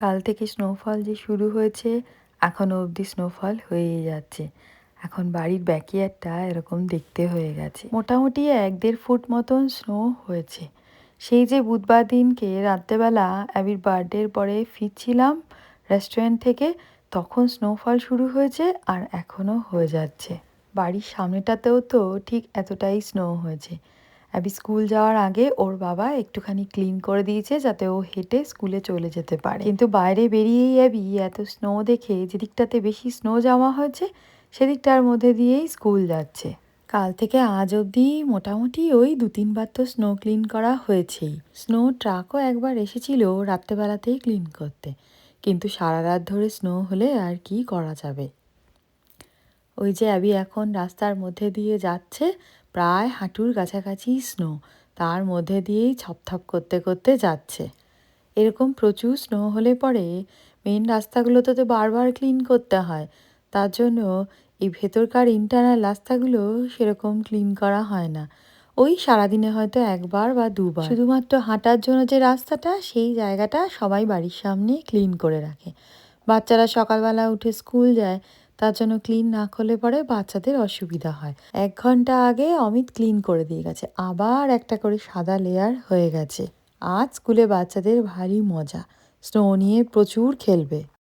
কাল থেকে স্নোফল যে শুরু হয়েছে এখনও অবধি স্নোফল হয়েই যাচ্ছে। এখন বাড়ির ব্যাকিয়ারটা এরকম দেখতে হয়ে গেছে। মোটামুটি এক দেড় ফুট মতন স্নো হয়েছে। সেই যে বুধবার দিনকে রাত্রেবেলা অ্যাবির বার্থডের পরে ফিরছিলাম রেস্টুরেন্ট থেকে, তখন স্নোফল শুরু হয়েছে আর এখনও হয়ে যাচ্ছে। বাড়ির সামনেটাতেও তো ঠিক এতটাই স্নো হয়েছে। অ্যাবি স্কুল যাওয়ার আগে ওর বাবা একটুখানি ক্লিন করে দিয়েছে যাতে ও হেঁটে স্কুলে চলে যেতে পারে। কিন্তু বাইরে বেরিয়েই অ্যাবি এত স্নো দেখে যেদিকটাতে বেশি স্নো জমা হয়েছে, সেদিকটার মধ্যে দিয়েই স্কুল যাচ্ছে। কাল থেকে আজ অবধি মোটামুটি ওই দু তিনবার তো স্নো ক্লিন করা হয়েছেই। স্নো ট্রাকও একবার এসেছিল রাত্রেবেলাতেই ক্লিন করতে। কিন্তু সারা রাত ধরে স্নো হলে আর কি করা যাবে? ওই যে অ্যাবি এখন রাস্তার মধ্যে দিয়ে যাচ্ছে, প্রায় হাঁটুর কাছাকাছি স্নো তার মধ্যে দিয়েই ছপথপ করতে করতে যাচ্ছে। এরকম প্রচুর স্নো হলে পরে মেন রাস্তাগুলোতে তো বারবার ক্লিন করতে হয়, তার জন্য এই ভেতরকার ইন্টারনাল রাস্তাগুলো সেরকম ক্লিন করা হয় না। ওই সারাদিনে হয়তো একবার বা দুবার। শুধুমাত্র হাঁটার জন্য যে রাস্তাটা, সেই জায়গাটা সবাই বাড়ির সামনে ক্লিন করে রাখে। বাচ্চারা সকালবেলা উঠে স্কুল যায় তার জন্য ক্লিন না করলে পরে বাচ্চাদের অসুবিধা হয়। এক ঘণ্টা আগে অমিত ক্লিন করে দিয়ে গেছে। আবার একটা করে সাদা লেয়ার হয়ে গেছে। আজ স্কুলে বাচ্চাদের ভারী মজা। স্নো নিয়ে প্রচুর খেলবে।